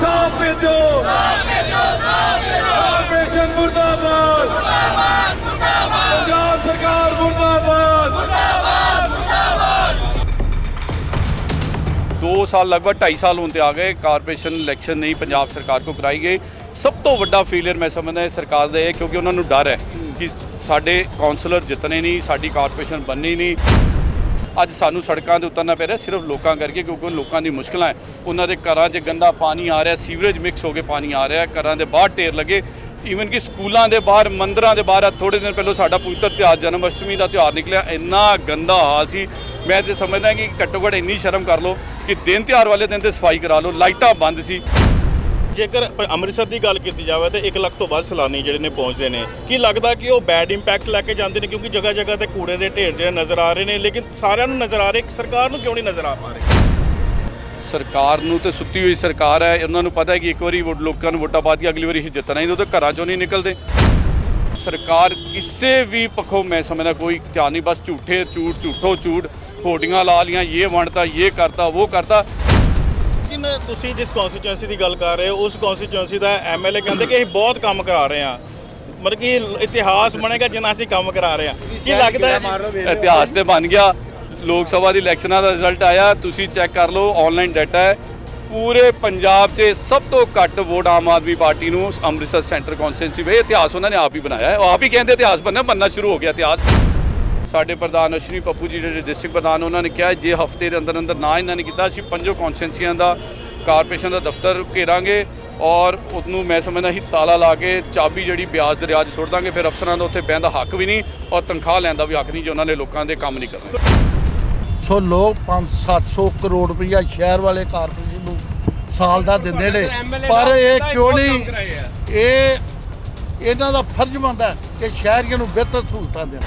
ਸਾਫ਼ ਭੇਜੋ। ਸਾਫ਼ ਭੇਜੋ ਸਾਫ਼ ਭੇਜੋ। ਕਾਰਪੋਰੇਸ਼ਨ ਮੁਰਦਾਬਾਦ। ਮੁਰਦਾਬਾਦ ਮੁਰਦਾਬਾਦ। ਪੰਜਾਬ ਸਰਕਾਰ ਮੁਰਦਾਬਾਦ। 2 ਸਾਲ ਲਗਭਗ 2.5 ਸਾਲ ਹੋਣ ਤੇ ਆ ਗਏ ਕਾਰਪੋਰੇਸ਼ਨ ਇਲੈਕਸ਼ਨ ਨਹੀਂ ਪੰਜਾਬ ਸਰਕਾਰ ਕੋ ਕਰਾਈ ਗਈ। ਸਭ ਤੋਂ ਵੱਡਾ ਫੇਲਿਅਰ ਮੈਂ ਸਮਝਦਾ ਇਹ ਸਰਕਾਰ ਦਾ ਹੈ ਕਿਉਂਕਿ ਉਹਨਾਂ ਨੂੰ ਡਰ ਹੈ ਕਿ ਸਾਡੇ ਕਾਉਂਸਲਰ ਜਿੱਤਨੇ ਨਹੀਂ ਸਾਡੀ ਕਾਰਪੋਰੇਸ਼ਨ ਬਣਨੀ ਨਹੀਂ। ਅੱਜ ਸਾਨੂੰ ਸੜਕਾਂ ਤੇ ਉਤਰਨਾ ਪੈ ਰਿਹਾ, ਸਿਰਫ ਲੋਕਾਂ ਕਰਕੇ ਕਿਉਂਕਿ ਲੋਕਾਂ ਦੀ ਮੁਸ਼ਕਲਾਂ ਹੈ। ਉਹਨਾਂ ਦੇ ਘਰਾਂ 'ਚ ਗੰਦਾ ਪਾਣੀ ਆ ਰਿਹਾ, ਸੀਵਰੇਜ ਮਿਕਸ ਹੋ ਕੇ ਪਾਣੀ ਆ ਰਿਹਾ, ਘਰਾਂ ਦੇ ਬਾਹਰ ਢੇਰ ਲੱਗੇ। ਈਵਨ ਕਿ ਸਕੂਲਾਂ ਦੇ ਬਾਹਰ, ਮੰਦਰਾਂ ਦੇ ਬਾਹਰ ਥੋੜੇ ਦਿਨ ਪਹਿਲਾਂ ਸਾਡਾ ਪਵਿੱਤਰ ਤਿਉਹਾਰ, ਜਨਮ ਅਸ਼ਟਮੀ ਦਾ ਤਿਉਹਾਰ ਨਿਕਲਿਆ, ਇੰਨਾ ਗੰਦਾ ਹਾਲ ਸੀ। ਮੈਂ ਤੇ ਸਮਝਦਾ ਕਿ ਘੱਟੋ ਘੱਟ ਇੰਨੀ ਸ਼ਰਮ ਕਰ ਲਓ ਕਿ ਦਿਨ ਤਿਉਹਾਰ ਵਾਲੇ ਦਿਨ ਤੇ ਸਫ਼ਾਈ ਕਰਾ ਲਓ, ਲਾਈਟਾਂ ਬੰਦ ਸੀ। ਜੇਕਰ ਅੰਮ੍ਰਿਤਸਰ ਦੀ ਗੱਲ ਕੀਤੀ ਜਾਵੇ ਤਾਂ 1 ਲੱਖ ਤੋਂ ਵੱਧ ਸੈਲਾਨੀ ਜਿਹੜੇ ਨੇ ਪਹੁੰਚਦੇ ਨੇ। ਕੀ ਲੱਗਦਾ ਕਿ ਉਹ ਬੈਡ ਇੰਪੈਕਟ ਲੈ ਕੇ ਜਾਂਦੇ ਨੇ ਕਿਉਂਕਿ ਜਗ੍ਹਾ ਜਗ੍ਹਾ ਤੇ ਕੂੜੇ ਦੇ ਢੇਰ ਜਿਹੜੇ ਨਜ਼ਰ ਆ ਰਹੇ ਨੇ, ਲੇਕਿਨ ਸਾਰਿਆਂ ਨੂੰ ਨਜ਼ਰ ਆ ਰਹੇ ਕਿ ਸਰਕਾਰ ਨੂੰ ਕਿਉਂ ਨਹੀਂ ਨਜ਼ਰ ਆ ਪਾ ਰਹੇ? ਸਰਕਾਰ ਨੂੰ ਤੇ ਸੁੱਤੀ ਹੋਈ ਸਰਕਾਰ ਹੈ, ਉਹਨਾਂ ਨੂੰ ਪਤਾ ਹੈ ਕਿ ਇੱਕ ਵਾਰੀ ਵੋਟ ਲੋਕਾਂ ਨੂੰ ਵੋਟਾਂ ਪਾ ਕੇ ਅਗਲੀ ਵਾਰੀ ਹੀ ਜਿੱਤਣਾ ਹੀ ਉਹ ਤਾਂ ਘਰਾਂ ਚੋਂ ਨਹੀਂ ਨਿਕਲਦੇ। ਸਰਕਾਰ ਕਿਸੇ ਵੀ ਪੱਖੋਂ ਮੈਂ ਸਮਝਦਾ ਕੋਈ ਧਿਆਨ ਨਹੀਂ, ਬਸ ਝੂਠੇ, ਝੂਠ ਝੂਠੋ ਝੂਠ ਹੋਰਡਿੰਗਾਂ ਲਾ ਲੀਆਂ, ਇਹ ਵੰਡਤਾ, ਇਹ ਕਰਤਾ, ਉਹ ਕਰਤਾ। ਲੇਕਿਨ ਤੁਸੀਂ ਜਿਸ ਕਨਸਟੀਚੁਐਂਸੀ ਦੀ ਗੱਲ ਕਰ ਰਹੇ ਹੋ ਉਸ ਕਨਸਟੀਚੁਐਂਸੀ ਦਾ ਐਮਐਲਏ ਕਹਿੰਦੇ ਕਿ ਅਸੀਂ ਬਹੁਤ ਕੰਮ ਕਰਾ ਰਹੇ ਹਾਂ। ਮਤਲਬ ਕਿ ਇਤਿਹਾਸ ਬਣੇਗਾ ਜਿੰਨਾ ਅਸੀਂ ਕੰਮ ਕਰਾ ਰਹੇ ਹਾਂ। ਕੀ ਲੱਗਦਾ ਹੈ? ਇਤਿਹਾਸ ਤੇ ਬਣ ਗਿਆ। ਲੋਕ ਸਭਾ ਦੀ ਇਲੈਕਸ਼ਨਾਂ ਦਾ ਰਿਜ਼ਲਟ ਆਇਆ। ਤੁਸੀਂ ਚੈੱਕ ਕਰ ਲਓ ਆਨਲਾਈਨ ਡਾਟਾ ਹੈ। ਪੂਰੇ ਪੰਜਾਬ 'ਚ ਸਭ ਤੋਂ ਘੱਟ ਵੋਟ ਆਮ ਆਦਮੀ ਪਾਰਟੀ ਨੂੰ ਅੰਮ੍ਰਿਤਸਰ ਸੈਂਟਰ ਕੌਂਸਟੀਟੈਂਸੀ ਵੇ ਇਤਿਹਾਸ ਉਹਨਾਂ ਨੇ ਆਪ ਹੀ ਬਣਾਇਆ ਹੈ। ਉਹ ਆਪ ਹੀ ਕਹਿੰਦੇ ਇਤਿਹਾਸ ਬਣਨਾ ਬੰਨਾ ਸ਼ੁਰੂ ਹੋ ਗਿਆ ਇਤਿਹਾਸ। ਸਾਡੇ ਪ੍ਰਧਾਨ ਅਸ਼ਵਨੀ ਪੱਪੂ ਜੀ ਜਿਹੜੇ ਡਿਸਟ੍ਰਿਕਟ ਪ੍ਰਧਾਨ ਉਹਨਾਂ ਨੇ ਕਿਹਾ ਜੇ ਹਫ਼ਤੇ ਦੇ ਅੰਦਰ ਅੰਦਰ ਨਾ ਇਹਨਾਂ ਨੇ ਕੀਤਾ ਅਸੀਂ ਪੰਜੋ ਕੌਂਸਟੀਟੈਂਸੀਆਂ ਦਾ ਕਾਰਪੋਰੇਸ਼ਨ ਦਾ ਦਫ਼ਤਰ ਘੇਰਾਂਗੇ ਔਰ ਉਹਨੂੰ ਮੈਂ ਸਮਝਦਾ ਹੀ ਤਾਲਾ ਲਾ ਕੇ ਚਾਬੀ ਜਿਹੜੀ ਬਿਆਜ ਦਰਿਆ 'ਚ ਸੁੱਟ ਦਾਂਗੇ ਫਿਰ ਅਫਸਰਾਂ ਦਾ ਉੱਥੇ ਬਹਿਣ ਦਾ ਹੱਕ ਵੀ ਨਹੀਂ ਔਰ ਤਨਖਾਹ ਲੈਣ ਦਾ ਵੀ ਹੱਕ ਨਹੀਂ ਜੇ ਉਹਨਾਂ ਨੇ ਲੋਕਾਂ ਦੇ ਕੰਮ ਨਹੀਂ ਕਰਨੇ। ਸੋ ਲੋਕ 5-700 ਕਰੋੜ ਰੁਪਈਆ ਸ਼ਹਿਰ ਵਾਲੇ ਕਾਰਪੋਰੇਸ਼ਨ ਨੂੰ ਸਾਲ ਦਾ ਦਿੰਦੇ ਨੇ ਪਰ ਇਹ ਕਿਉਂ ਨਹੀਂ? ਇਹ ਇਹਨਾਂ ਦਾ ਫਰਜ਼ ਬਣਦਾ ਕਿ ਸ਼ਹਿਰੀਆਂ ਨੂੰ ਬਿਹਤਰ ਸਹੂਲਤਾਂ ਦੇਣ।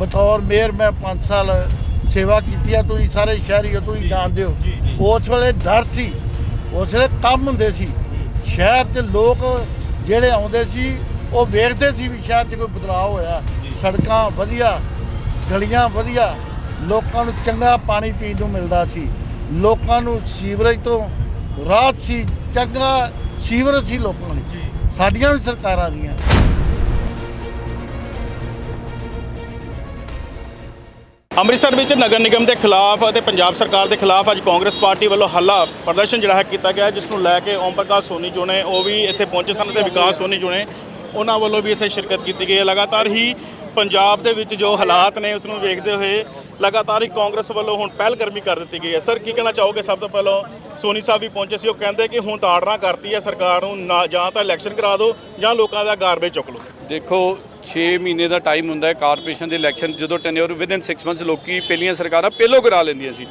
ਬਤੌਰ ਮੇਅਰ ਮੈਂ 5 ਸਾਲ ਸੇਵਾ ਕੀਤੀ ਆ ਤੁਸੀਂ ਸਾਰੇ ਸ਼ਹਿਰੀ ਹੋ ਤੁਸੀਂ ਜਾਣਦੇ ਹੋ। ਉਸ ਵੇਲੇ ਡਰ ਸੀ। ਉਸ ਵੇਲੇ ਕੰਮ ਹੁੰਦੇ ਸੀ। ਸ਼ਹਿਰ 'ਚ ਲੋਕ ਜਿਹੜੇ ਆਉਂਦੇ ਸੀ ਉਹ ਵੇਖਦੇ ਸੀ ਵੀ ਸ਼ਹਿਰ 'ਚ ਕੋਈ ਬਦਲਾਅ ਹੋਇਆ। ਸੜਕਾਂ ਵਧੀਆ ਗਲੀਆਂ ਵਧੀਆ ਲੋਕਾਂ ਨੂੰ ਚੰਗਾ ਪਾਣੀ ਪੀਣ ਨੂੰ ਮਿਲਦਾ ਸੀ। ਲੋਕਾਂ ਨੂੰ ਸੀਵਰੇਜ ਤੋਂ ਰਾਹਤ ਸੀ ਚੰਗਾ ਸੀਵਰੇਜ ਸੀ ਲੋਕਾਂ ਨੂੰ। ਸਾਡੀਆਂ ਵੀ ਸਰਕਾਰਾਂ ਦੀਆਂ ਅੰਮ੍ਰਿਤਸਰ ਵਿੱਚ ਨਗਰ ਨਿਗਮ ਦੇ ਖਿਲਾਫ ਅਤੇ ਪੰਜਾਬ ਸਰਕਾਰ ਦੇ ਖਿਲਾਫ ਅੱਜ ਕਾਂਗਰਸ ਪਾਰਟੀ ਵੱਲੋਂ ਹੱਲਾ ਪ੍ਰਦਰਸ਼ਨ ਜਿਹੜਾ ਹੈ ਕੀਤਾ ਗਿਆ, ਜਿਸ ਨੂੰ ਲੈ ਕੇ ਓਮ ਪ੍ਰਕਾਸ਼ ਸੋਨੀ ਜੋ ਨੇ, ਉਹ ਵੀ ਇੱਥੇ ਪਹੁੰਚੇ ਸਨ ਤੇ ਵਿਕਾਸ ਸੋਨੀ ਜੋ ਨੇ, ਉਹਨਾਂ ਵੱਲੋਂ ਵੀ ਇੱਥੇ ਸ਼ਿਰਕਤ ਕੀਤੀ ਗਈ ਹੈ। ਲਗਾਤਾਰ ਹੀ ਪੰਜਾਬ ਦੇ ਵਿੱਚ ਜੋ ਹਾਲਾਤ ਨੇ, ਉਸ ਨੂੰ ਵੇਖਦੇ ਹੋਏ ਲਗਾਤਾਰ ਹੀ ਕਾਂਗਰਸ ਵੱਲੋਂ ਹੁਣ ਪਹਿਲ ਕਰਮੀ ਕਰ ਦਿੱਤੀ ਗਈ ਹੈ। ਸਰ, ਕੀ ਕਹਿਣਾ ਚਾਹੋਗੇ? ਸਭ ਤੋਂ ਪਹਿਲਾਂ ਸੋਨੀ ਸਾਹਿਬ ਵੀ ਪਹੁੰਚੇ ਸੀ, ਉਹ ਕਹਿੰਦੇ ਕਿ ਹੁਣ ਤਾੜਨਾ ਕਰਤੀ ਹੈ ਸਰਕਾਰ ਨੂੰ, ਨਾ ਜਾਂ ਤਾਂ ਇਲੈਕਸ਼ਨ ਕਰਾ ਦਿਓ ਜਾਂ ਲੋਕਾਂ ਦਾ ਗਾਰਬੇਜ ਚੁੱਕ ਲਓ। ਦੇਖੋ 6 ਮਹੀਨੇ ਦਾ ਟਾਈਮ ਹੁੰਦਾ ਹੈ ਕਾਰਪੋਰੇਸ਼ਨ ਦੇ ਇਲੈਕਸ਼ਨ ਜਦੋਂ ਟੈਨਿਓਰ ਵਿਦਿਨ 6 ਮੰਥਸ ਲੋਕੀ ਪਹਿਲੀਆਂ ਸਰਕਾਰਾਂ ਪਹਿਲੋਂ ਕਰਾ ਲੈਂਦੀਆਂ ਸੀ।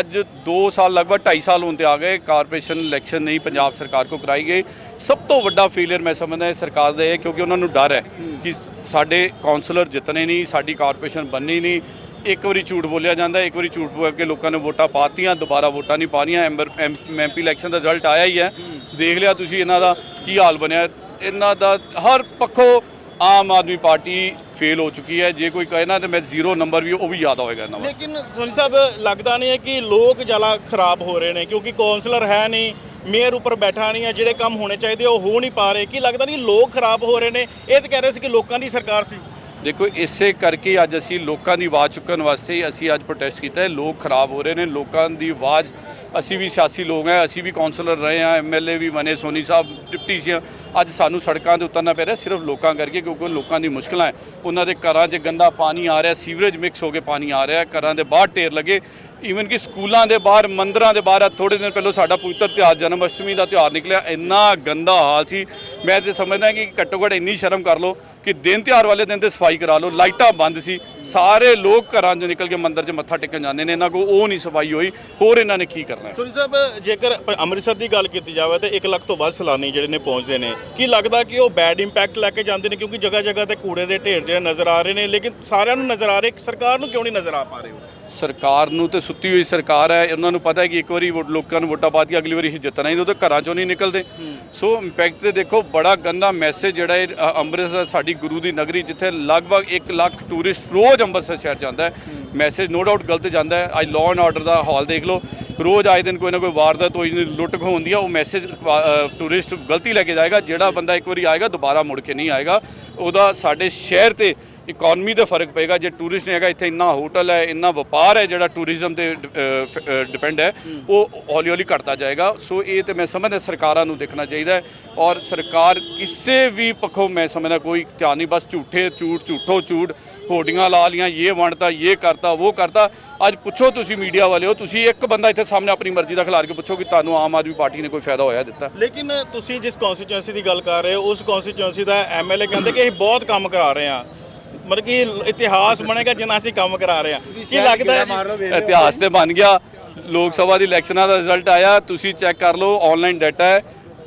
ਅੱਜ 2 ਸਾਲ ਲਗਭਗ 2.5 ਸਾਲ ਹੋਣ ਤੇ ਆ ਗਏ ਕਾਰਪੋਰੇਸ਼ਨ ਇਲੈਕਸ਼ਨ ਨਹੀਂ ਪੰਜਾਬ ਸਰਕਾਰ ਕੋ ਕਰਾਈ ਗਈ। ਸਭ ਤੋਂ ਵੱਡਾ ਫੇਲਿਅਰ ਮੈਂ ਸਮਝਦਾ ਇਹ ਸਰਕਾਰ ਦਾ ਹੈ ਕਿਉਂਕਿ ਉਹਨਾਂ ਨੂੰ ਡਰ ਹੈ ਕਿ ਸਾਡੇ ਕਾਉਂਸਲਰ ਜਿੱਤਨੇ ਨਹੀਂ ਸਾਡੀ ਕਾਰਪੋਰੇਸ਼ਨ ਬਣਨੀ ਨਹੀਂ। ਇੱਕ ਵਾਰੀ ਝੂਠ ਬੋਲਿਆ ਜਾਂਦਾ ਇੱਕ ਵਾਰੀ ਝੂਠ ਬੋਲ ਕੇ ਲੋਕਾਂ ਨੇ ਵੋਟਾਂ ਪਾਤੀਆਂ ਦੁਬਾਰਾ ਵੋਟਾਂ ਨਹੀਂ ਪਾਣੀਆਂ ਐਮਪੀ ਇਲੈਕਸ਼ਨ ਦਾ ਰਿਜ਼ਲਟ ਆਇਆ ਹੀ। ਹੈ। ਦੇਖ ਲਿਆ ਤੁਸੀਂ ਇਹਨਾਂ ਦਾ ਕੀ ਹਾਲ ਬਣਿਆ। ਇਹਨਾਂ ਦਾ ਹਰ ਪੱਖੋਂ ਆਮ ਆਦਮੀ ਪਾਰਟੀ ਫੇਲ ਹੋ ਚੁੱਕੀ ਹੈ। ਜੇ ਕੋਈ ਕਹੇ ਨਾ ਤੇ ਮੈਂ ਜ਼ੀਰੋ ਨੰਬਰ ਵੀ ਉਹ ਵੀ ਯਾਦ ਹੋਏਗਾ ਇਹਨਾਂ ਵਾਸਤੇ। ਲੇਕਿਨ ਸੋਨੀ ਸਾਹਿਬ ਲੱਗਦਾ ਨਹੀਂ ਹੈ ਕਿ ਲੋਕ ਜ਼ਿਆਦਾ ਖਰਾਬ ਹੋ ਰਹੇ ਨੇ ਕਿਉਂਕਿ ਕਾਉਂਸਲਰ ਹੈ ਨਹੀਂ ਮੇਅਰ ਉੱਪਰ ਬੈਠਾ ਨਹੀਂ ਹੈ ਜਿਹੜੇ ਕੰਮ ਹੋਣੇ ਚਾਹੀਦੇ ਉਹ ਹੋ ਨਹੀਂ ਪਾ ਰਹੇ। ਕੀ ਲੱਗਦਾ ਨਹੀਂ ਲੋਕ ਖਰਾਬ ਹੋ ਰਹੇ ਨੇ? ਇਹ ਤਾਂ ਕਹਿ ਰਹੇ ਸੀ ਕਿ ਲੋਕਾਂ ਦੀ ਸਰਕਾਰ ਸੀ। ਦੇਖੋ ਇਸੇ ਕਰਕੇ ਅੱਜ ਅਸੀਂ ਲੋਕਾਂ ਦੀ ਆਵਾਜ਼ ਚੁੱਕਣ ਵਾਸਤੇ ਅਸੀਂ ਅੱਜ ਪ੍ਰੋਟੈਸਟ ਕੀਤਾ ਹੈ। ਲੋਕ ਖਰਾਬ ਹੋ ਰਹੇ ਨੇ ਲੋਕਾਂ ਦੀ ਆਵਾਜ਼ ਅਸੀਂ ਵੀ ਸਿਆਸੀ ਲੋਕ ਹਾਂ ਅਸੀਂ ਵੀ ਕਾਉਂਸਲਰ ਰਹੇ ਹਾਂ ਐਮਐਲਏ ਵੀ ਬਣੇ ਸੋਨੀ ਸਾਹਿਬ ਡਿਪਟੀ ਸੀ ਅੱਜ ਸਾਨੂੰ ਸੜਕਾਂ ਤੇ ਉਤਰਨਾ ਪੈ ਰਿਹਾ, ਸਿਰਫ ਲੋਕਾਂ ਕਰਕੇ ਕਿਉਂਕਿ ਲੋਕਾਂ ਦੀ ਮੁਸ਼ਕਲਾਂ ਹੈ। ਉਹਨਾਂ ਦੇ ਘਰਾਂ 'ਚ ਗੰਦਾ ਪਾਣੀ ਆ ਰਿਹਾ, ਸੀਵਰੇਜ ਮਿਕਸ ਹੋ ਕੇ ਪਾਣੀ ਆ ਰਿਹਾ, ਘਰਾਂ ਦੇ ਬਾਹਰ ਢੇਰ ਲੱਗੇ। ਈਵਨ ਕਿ ਸਕੂਲਾਂ ਦੇ ਬਾਹਰ, ਮੰਦਰਾਂ ਦੇ ਬਾਹਰ ਥੋੜੇ ਦਿਨ ਪਹਿਲਾਂ ਸਾਡਾ ਪਵਿੱਤਰ ਤਿਉਹਾਰ ਜਨਮ ਅਸ਼ਟਮੀ ਦਾ ਤਿਉਹਾਰ ਨਿਕਲਿਆ, ਇੰਨਾ ਗੰਦਾ ਹਾਲ ਸੀ। ਮੈਂ ਤੇ ਸਮਝਦਾ ਕਿ ਘੱਟੋ ਘੱਟ ਇੰਨੀ ਸ਼ਰਮ ਕਰ ਲਓ ਕਿ ਦਿਨ ਤਿਉਹਾਰ ਵਾਲੇ ਦਿਨ ਤੇ ਸਫ਼ਾਈ ਕਰਾ ਲਓ ਲਾਈਟਾਂ ਬੰਦ ਸੀ ਸਾਰੇ ਲੋਕ ਘਰਾਂ 'ਚੋਂ ਨਿਕਲ ਕੇ ਮੰਦਿਰ 'ਚ ਮੱਥਾ ਟੇਕਣ ਜਾਂਦੇ ਨੇ ਇਹਨਾਂ ਕੋ ਉਹ ਨਹੀਂ ਸਫ਼ਾਈ ਹੋਈ ਹੋਰ ਇਹਨਾਂ ਨੇ ਕੀ ਕਰਨਾ ਹੈ? ਸੋਨੀ ਸਾਹਿਬ ਜੇਕਰ ਅੰਮ੍ਰਿਤਸਰ ਦੀ ਗੱਲ ਕੀਤੀ ਜਾਵੇ ਤੇ 1 ਲੱਖ ਤੋਂ ਵੱਧ ਸੈਲਾਨੀ ਜਿਹੜੇ ਨੇ ਪਹੁੰਚਦੇ ਨੇ ਕੀ ਲੱਗਦਾ ਕਿ ਉਹ ਬੈਡ ਇੰਪੈਕਟ ਲੈ ਕੇ ਜਾਂਦੇ ਨੇ? ਕਿਉਂਕਿ ਜਗ੍ਹਾ ਜਗ੍ਹਾ ਤੇ ਕੂੜੇ ਦੇ ਢੇਰ ਜਿਹੜੇ ਨਜ਼ਰ ਆ ਰਹੇ ਨੇ ਲੇਕਿਨ ਸਾਰਿਆਂ ਨੂੰ ਨਜ਼ਰ ਆ ਰਹੇ ਕਿ ਸਰਕਾਰ ਨੂੰ ਕਿਉਂ ਨਹੀਂ ਨਜ਼ਰ ਆ ਪਾ ਰਹੇ ਉਹ? ਸਰਕਾਰ ਨੂੰ ਤੇ ਸੁੱਤੀ ਹੋਈ ਸਰਕਾਰ ਹੈ ਉਹਨਾਂ ਨੂੰ ਪਤਾ ਹੈ ਕਿ ਇੱਕ ਵਾਰੀ ਲੋਕਾਂ ਨੂੰ ਵੋਟਾਂ ਪਾ ਕੇ ਅਗਲੀ ਵਾਰੀ ਹੀ ਜਿੱਤਣਾ ਹੀ ਨਹੀਂ ਉਹ ਤਾਂ ਘਰਾਂ ਚੋਂ ਨਹੀਂ ਨਿਕਲਦੇ। ਸੋ ਇੰਪੈਕਟ ਤੇ ਦੇਖੋ ਬੜਾ ਗੰਦਾ ਮੈਸੇਜ ਜਿਹੜਾ ਇਹ ਅੰਮ੍ਰਿਤਸਰ ਸਾਡੀ ਗੁਰੂ ਦੀ ਨਗਰੀ ਜਿੱਥੇ ਲਗਭਗ 1 ਲੱਖ ਟੂਰਿਸਟ ਰੋਜ਼ ਅੰਮ੍ਰਿਤਸਰ ਸ਼ਹਿਰ ਜਾਂਦਾ ਹੈ। ਮੈਸੇਜ ਨੋ ਡਾਊਟ ਗਲਤ ਜਾਂਦਾ ਹੈ। ਅੱਜ ਲਾਅ ਐਂਡ ਆਰਡਰ ਦਾ ਹਾਲ ਦੇਖ ਲਓ। ਰੋਜ਼ ਆਏ ਦਿਨ ਕੋਈ ਨਾ ਕੋਈ ਵਾਰਦਾਤ ਹੋਈ ਲੁੱਟ ਖੋਹ ਹੁੰਦੀ ਆ, ਉਹ ਮੈਸੇਜ ਟੂਰਿਸਟ ਗਲਤੀ ਲੈ ਕੇ ਜਾਏਗਾ। ਜਿਹੜਾ ਬੰਦਾ ਇੱਕ ਵਾਰੀ ਆਏਗਾ, ਦੁਬਾਰਾ ਮੁੜ ਕੇ ਨਹੀਂ ਆਏਗਾ। ਉਹਦਾ ਸਾਡੇ ਸ਼ਹਿਰ ਤੇ ਇਕਨੋਮੀ ਦਾ ਫ਼ਰਕ ਪਏਗਾ ਜੇ ਟੂਰਿਸਟ ਨਹੀਂ ਹੈਗਾ ਇੱਥੇ ਇੰਨਾ ਹੋਟਲ ਹੈ ਇੰਨਾ ਵਪਾਰ ਹੈ ਜਿਹੜਾ ਟੂਰਿਜ਼ਮ ਤੇ ਡਿਪੈਂਡ ਹੈ ਉਹ ਹੌਲੀ ਹੌਲੀ ਘਟਦਾ ਜਾਏਗਾ। ਸੋ ਇਹ ਤੇ ਮੈਂ ਸਮਝਦਾ ਸਰਕਾਰਾਂ ਨੂੰ ਦੇਖਣਾ ਚਾਹੀਦਾ ਹੈ ਔਰ ਸਰਕਾਰ ਕਿਸੇ ਵੀ ਪੱਖੋਂ ਮੈਂ ਸਮਝਦਾ ਕੋਈ ਧਿਆਨ ਨਹੀਂ ਬਸ ਝੂਠੇ ਝੂਠ ਝੂਠੋ ਝੂਠ ਹੋਰਡਿੰਗਾਂ ਲਾ ਲੀਆਂ ਇਹ ਵੰਡਤਾ ਇਹ ਕਰਤਾ ਉਹ ਕਰਤਾ। ਅੱਜ ਪੁੱਛੋ ਤੁਸੀਂ ਮੀਡੀਆ ਵਾਲਿਓ ਤੁਸੀਂ ਇੱਕ ਬੰਦਾ ਇੱਥੇ ਸਾਹਮਣੇ ਆਪਣੀ ਮਰਜ਼ੀ ਦਾ ਖਿਲਾਰ ਕੇ ਪੁੱਛੋ ਕਿ ਤੁਹਾਨੂੰ ਆਮ ਆਦਮੀ ਪਾਰਟੀ ਨੇ ਕੋਈ ਫਾਇਦਾ ਹੋਇਆ ਦਿੱਤਾ। ਲੇਕਿਨ ਤੁਸੀਂ ਜਿਸ ਕਨਸਟੀਚੁਐਂਸੀ ਦੀ ਗੱਲ ਕਰ ਰਹੇ ਹੋ ਉਸ ਕਨਸਟੀਚੁਐਂਸੀ ਦਾ ਐਮਐਲਏ ਕਹਿੰਦੇ ਕਿ ਅਸੀਂ ਬਹੁਤ ਕੰਮ ਕਰਾ ਰਹੇ ਹਾਂ। ਮਤਲਬ ਕਿ ਇਤਿਹਾਸ ਬਣੇਗਾ ਜਿੰਨਾ ਅਸੀਂ ਕੰਮ ਕਰਾ ਰਹੇ ਹਾਂ। ਕੀ ਲੱਗਦਾ ਹੈ? ਇਤਿਹਾਸ ਤੇ ਬਣ ਗਿਆ। ਲੋਕ ਸਭਾ ਦੀ ਇਲੈਕਸ਼ਨਾਂ ਦਾ ਰਿਜ਼ਲਟ ਆਇਆ। ਤੁਸੀਂ ਚੈੱਕ ਕਰ ਲਓ ਆਨਲਾਈਨ ਡਾਟਾ ਹੈ।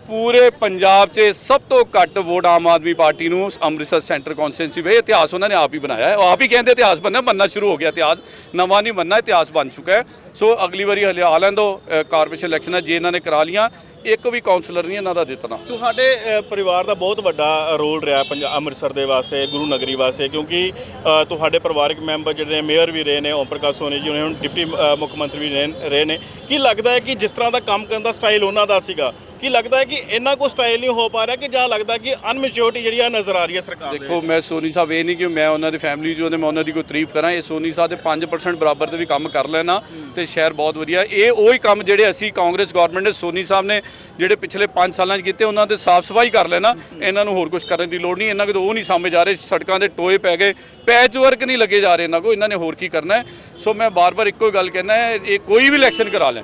ਪੂਰੇ ਪੰਜਾਬ 'ਚ ਸਭ ਤੋਂ ਘੱਟ ਵੋਟ ਆਮ ਆਦਮੀ ਪਾਰਟੀ ਨੂੰ ਅੰਮ੍ਰਿਤਸਰ ਸੈਂਟਰ ਕੌਂਸਟੀਟੈਂਸੀ ਵੇ ਇਤਿਹਾਸ ਉਹਨਾਂ ਨੇ ਆਪ ਹੀ ਬਣਾਇਆ ਹੈ। ਉਹ ਆਪ ਹੀ ਕਹਿੰਦੇ ਇਤਿਹਾਸ ਬਣਨਾ ਬੰਨਾ ਸ਼ੁਰੂ ਹੋ ਗਿਆ ਇਤਿਹਾਸ। ਨਵਾਂ ਨਹੀਂ ਬਣਨਾ ਇਤਿਹਾਸ ਬਣ ਚੁੱਕਾ ਹੈ। ਸੋ ਅਗਲੀ ਵਾਰੀ ਹਲੇ ਆ ਲੈਣ ਦਿਓ ਕਾਰਪੋਰੇਸ਼ਨ ਇਲੈਕਸ਼ਨਾਂ ਜੇ ਇਹਨਾਂ ਨੇ ਕਰਾ ਲੀਆਂ ਇੱਕ ਵੀ ਕਾਉਂਸਲਰ ਨਹੀਂ ਇਹਨਾਂ ਦਾ ਜਿੱਤਣਾ। ਤੁਹਾਡੇ ਅ, ਪਰਿਵਾਰ ਦਾ ਬਹੁਤ ਵੱਡਾ ਰੋਲ ਰਿਹਾ ਪੰਜਾਬ ਅੰਮ੍ਰਿਤਸਰ ਦੇ ਵਾਸਤੇ ਗੁਰੂ ਨਗਰੀ ਵਾਸਤੇ ਕਿਉਂਕਿ ਅ, ਤੁਹਾਡੇ ਪਰਿਵਾਰਕ ਮੈਂਬਰ ਜਿਹੜੇ ਨੇ ਮੇਅਰ ਵੀ ਰਹੇ ਨੇ ਓਮ ਪ੍ਰਕਾਸ਼ ਸੋਨੀ ਜੀ ਹੁਣ ਡਿਪਟੀ ਅ, ਮੁੱਖ ਮੰਤਰੀ ਵੀ ਰਹੇ- ਰਹੇ ਨੇ। ਕੀ ਲੱਗਦਾ ਹੈ ਕਿ ਜਿਸ ਤਰ੍ਹਾਂ ਦਾ ਕੰਮ ਕਰਨ ਦਾ ਸਟਾਈਲ ਉਹਨਾਂ ਦਾ ਸੀਗਾ ਕੀ ਲੱਗਦਾ ਹੈ ਕਿ ਇੰਨਾ ਕੋ ਸਟਾਈਲ ਨਹੀਂ ਹੋ ਪਾ ਰਿਹਾ ਕਿ ਜਾਂ ਲੱਗਦਾ ਕਿ ਅਨਮੈਚੁਰਿਟੀ ਜਿਹੜੀ ਆ ਨਜ਼ਰ ਆ ਰਹੀ ਹੈ ਸਰਕਾਰ ਦੇ ਦੇਖੋ, ਮੈਂ ਸੋਨੀ ਸਾਹਿਬ ਇਹ ਨਹੀਂ ਕਿ ਮੈਂ ਉਹਨਾਂ ਦੀ ਫੈਮਿਲੀ ਚੋਂ ਨੇ ਮੈਂ ਉਹਨਾਂ ਦੀ ਕੋਈ ਤਾਰੀਫ ਕਰਾਂ। ਇਹ ਸੋਨੀ ਸਾਹਿਬ ਦੇ 5% ਬਰਾਬਰ 'ਤੇ ਵੀ ਕੰਮ ਕਰ ਲੈਣਾ ਤੇ ਸ਼ਹਿਰ ਬਹੁਤ ਵਧੀਆ। ਇਹ ਉਹੀ ਕੰਮ ਜਿਹੜੇ ਅਸੀਂ ਕਾਂਗਰਸ ਗਵਰਨਮੈਂਟ ਨੇ, ਸੋਨੀ ਸਾਹਿਬ ਨੇ ਜਿਹੜੇ ਪਿਛਲੇ 5 ਸਾਲਾਂ 'ਚ ਕੀਤੇ, ਉਹਨਾਂ 'ਤੇ ਸਾਫ਼ ਸਫ਼ਾਈ ਕਰ ਲੈਣਾ ਇਹਨਾਂ ਨੂੰ ਹੋਰ ਕੁਝ ਕਰਨ ਦੀ ਲੋੜ ਨਹੀਂ। ਇਹਨਾਂ ਕੋਲ ਉਹ ਨਹੀਂ ਸਾਹਮਣੇ ਜਾ ਰਹੇ, ਸੜਕਾਂ ਦੇ ਟੋਏ ਪੈ ਗਏ, ਪੈਚ ਵਰਕ ਨਹੀਂ ਲੱਗੇ ਜਾ ਰਹੇ ਇਹਨਾਂ ਕੋ ਇਹਨਾਂ ਨੇ ਹੋਰ ਕੀ ਕਰਨਾ ਹੈ? ਸੋ ਮੈਂ ਬਾਰ-ਬਾਰ ਇੱਕੋ ਹੀ ਗੱਲ ਕਹਿਣਾ ਹੈ, ਇਹ ਕੋਈ ਵੀ ਇਲੈਕਸ਼ਨ ਕਰਾ ਲੈ।